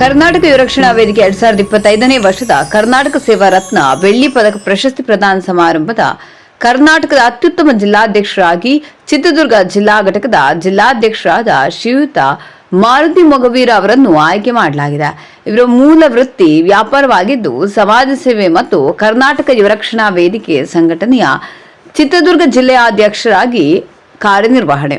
ಕರ್ನಾಟಕ ಯುವರಕ್ಷಣಾ ವೇದಿಕೆ ಎರಡ್ ಸಾವಿರದ ಇಪ್ಪತ್ತೈದನೇ ವರ್ಷದ ಕರ್ನಾಟಕ ಸೇವಾ ರತ್ನ ಬೆಳ್ಳಿ ಪದಕ ಪ್ರಶಸ್ತಿ ಪ್ರದಾನ ಸಮಾರಂಭದ ಕರ್ನಾಟಕದ ಅತ್ಯುತ್ತಮ ಜಿಲ್ಲಾಧ್ಯಕ್ಷರಾಗಿ ಚಿತ್ರದುರ್ಗ ಜಿಲ್ಲಾ ಘಟಕದ ಜಿಲ್ಲಾಧ್ಯಕ್ಷರಾದ ಶ್ರೀಯುತ ಮಾರುತಿ ಮೊಗವೀರ ಅವರನ್ನು ಆಯ್ಕೆ ಮಾಡಲಾಗಿದೆ. ಇವರ ಮೂಲ ವೃತ್ತಿ ವ್ಯಾಪಾರವಾಗಿದ್ದು, ಸಮಾಜ ಸೇವೆ ಮತ್ತು ಕರ್ನಾಟಕ ಯುವರಕ್ಷಣಾ ವೇದಿಕೆ ಸಂಘಟನೆಯ ಚಿತ್ರದುರ್ಗ ಜಿಲ್ಲೆಯ ಅಧ್ಯಕ್ಷರಾಗಿ ಕಾರ್ಯನಿರ್ವಹಣೆ.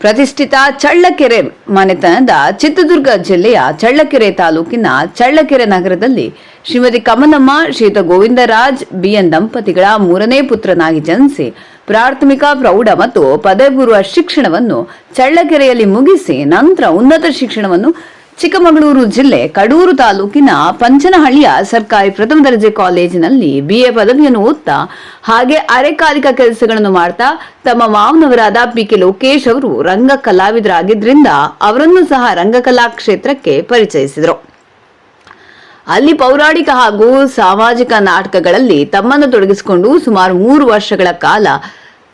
ಪ್ರತಿಷ್ಠಿತ ಚಳ್ಳಕೆರೆ ಮನೆತನದ ಚಿತ್ರದುರ್ಗ ಜಿಲ್ಲೆಯ ಚಳ್ಳಕೆರೆ ತಾಲೂಕಿನ ಚಳ್ಳಕೆರೆ ನಗರದಲ್ಲಿ ಶ್ರೀಮತಿ ಕಮಲಮ್ಮ ಶ್ರೀತ ಗೋವಿಂದರಾಜ್, ಬಿಎನ್ ದಂಪತಿಗಳ ಮೂರನೇ ಪುತ್ರನಾಗಿ ಜನಿಸಿ ಪ್ರಾಥಮಿಕ ಪ್ರೌಢ ಮತ್ತು ಪದವಿ ಪೂರ್ವ ಶಿಕ್ಷಣವನ್ನು ಚಳ್ಳಕೆರೆಯಲ್ಲಿ ಮುಗಿಸಿ ನಂತರ ಉನ್ನತ ಶಿಕ್ಷಣವನ್ನು ಚಿಕ್ಕಮಗಳೂರು ಜಿಲ್ಲೆ ಕಡೂರು ತಾಲೂಕಿನ ಪಂಚನಹಳ್ಳಿಯ ಸರ್ಕಾರಿ ಪ್ರಥಮ ದರ್ಜೆ ಕಾಲೇಜಿನಲ್ಲಿ ಬಿಎ ಪದವಿಯನ್ನು ಓದ್ತಾ, ಹಾಗೆ ಅರೆಕಾಲಿಕ ಕೆಲಸಗಳನ್ನು ಮಾಡ್ತಾ, ತಮ್ಮ ಮಾವನವರಾದ ಪಿ ಕೆ ಲೋಕೇಶ್ ಅವರು ರಂಗ ಕಲಾವಿದರಾಗಿದ್ದರಿಂದ ಅವರನ್ನು ಸಹ ರಂಗಕಲಾ ಕ್ಷೇತ್ರಕ್ಕೆ ಪರಿಚಯಿಸಿದರು. ಅಲ್ಲಿ ಪೌರಾಣಿಕ ಹಾಗೂ ಸಾಮಾಜಿಕ ನಾಟಕಗಳಲ್ಲಿ ತಮ್ಮನ್ನು ತೊಡಗಿಸಿಕೊಂಡು ಸುಮಾರು ಮೂರು ವರ್ಷಗಳ ಕಾಲ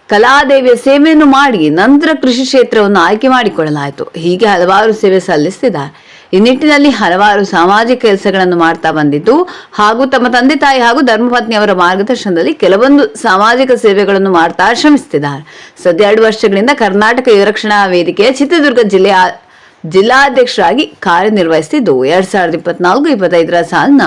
ಕಲಾದೇವಿಯ ಸೇವೆಯನ್ನು ಮಾಡಿ ನಂತರ ಕೃಷಿ ಕ್ಷೇತ್ರವನ್ನು ಆಯ್ಕೆ ಮಾಡಿಕೊಳ್ಳಲಾಯಿತು. ಹೀಗೆ ಹಲವಾರು ಸೇವೆ ಸಲ್ಲಿಸಿದ್ದಾರೆ ಈ ನಿಟ್ಟಿನಲ್ಲಿ ಹಲವಾರು ಸಾಮಾಜಿಕ ಕೆಲಸಗಳನ್ನು ಮಾಡ್ತಾ ಬಂದಿದ್ದು, ಹಾಗೂ ತಮ್ಮ ತಂದೆ ತಾಯಿ ಹಾಗೂ ಧರ್ಮಪತ್ನಿ ಅವರ ಮಾರ್ಗದರ್ಶನದಲ್ಲಿ ಕೆಲವೊಂದು ಸಾಮಾಜಿಕ ಸೇವೆಗಳನ್ನು ಮಾಡ್ತಾ ಶ್ರಮಿಸುತ್ತಿದ್ದಾರೆ. ಸದ್ಯ ಎರಡು ವರ್ಷಗಳಿಂದ ಕರ್ನಾಟಕ ಯುವರಕ್ಷಣಾ ವೇದಿಕೆಯ ಚಿತ್ರದುರ್ಗ ಜಿಲ್ಲೆಯ ಜಿಲ್ಲಾಧ್ಯಕ್ಷರಾಗಿ ಕಾರ್ಯನಿರ್ವಹಿಸುತ್ತಿದ್ದು ಎರಡ್ ಸಾವಿರದ ಇಪ್ಪತ್ನಾಲ್ಕು ಇಪ್ಪತ್ತೈದರ ಸಾಲಿನ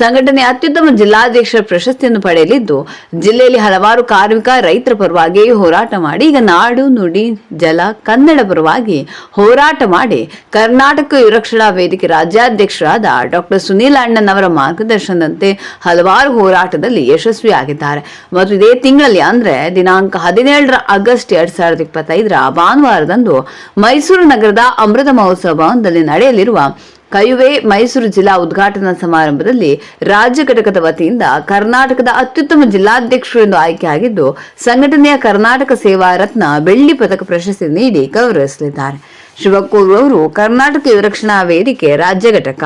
ಸಂಘಟನೆ ಅತ್ಯುತ್ತಮ ಜಿಲ್ಲಾಧ್ಯಕ್ಷರ ಪ್ರಶಸ್ತಿಯನ್ನು ಪಡೆಯಲಿದ್ದು, ಜಿಲ್ಲೆಯಲ್ಲಿ ಹಲವಾರು ಕಾರ್ಮಿಕ ರೈತರ ಪರವಾಗಿ ಹೋರಾಟ ಮಾಡಿ, ಈಗ ನಾಡು ನುಡಿ ಜಲ ಕನ್ನಡ ಪರವಾಗಿ ಹೋರಾಟ ಮಾಡಿ ಕರ್ನಾಟಕ ರಕ್ಷಣಾ ವೇದಿಕೆ ರಾಜ್ಯಾಧ್ಯಕ್ಷರಾದ ಡಾಕ್ಟರ್ ಸುನೀಲ್ ಅಣ್ಣನ್ ಅವರ ಮಾರ್ಗದರ್ಶನದಂತೆ ಹಲವಾರು ಹೋರಾಟದಲ್ಲಿ ಯಶಸ್ವಿಯಾಗಿದ್ದಾರೆ. ಮತ್ತು ಇದೇ ತಿಂಗಳಲ್ಲಿ ಅಂದ್ರೆ ದಿನಾಂಕ ಹದಿನೇಳರ ಆಗಸ್ಟ್ ಎರಡ್ ಸಾವಿರದ ಇಪ್ಪತ್ತೈದರ ಭಾನುವಾರದಂದು ಮೈಸೂರು ನಗರದ ಅಮೃತ ಮಹೋತ್ಸವ ಭವನದಲ್ಲಿ ನಡೆಯಲಿರುವ ಕಯುವೆ ಮೈಸೂರು ಜಿಲ್ಲಾ ಉದ್ಘಾಟನಾ ಸಮಾರಂಭದಲ್ಲಿ ರಾಜ್ಯ ಘಟಕದ ವತಿಯಿಂದ ಕರ್ನಾಟಕದ ಅತ್ಯುತ್ತಮ ಜಿಲ್ಲಾಧ್ಯಕ್ಷರು ಎಂದು ಆಯ್ಕೆಯಾಗಿದ್ದು ಸಂಘಟನೆಯ ಕರ್ನಾಟಕ ಸೇವಾ ರತ್ನ ಬೆಳ್ಳಿ ಪದಕ ಪ್ರಶಸ್ತಿ ನೀಡಿ ಗೌರವಿಸಲಿದ್ದಾರೆ. ಶಿವಕೂರು ಅವರು ಕರ್ನಾಟಕ ಯುವರಕ್ಷಣಾ ವೇದಿಕೆ ರಾಜ್ಯ ಘಟಕ.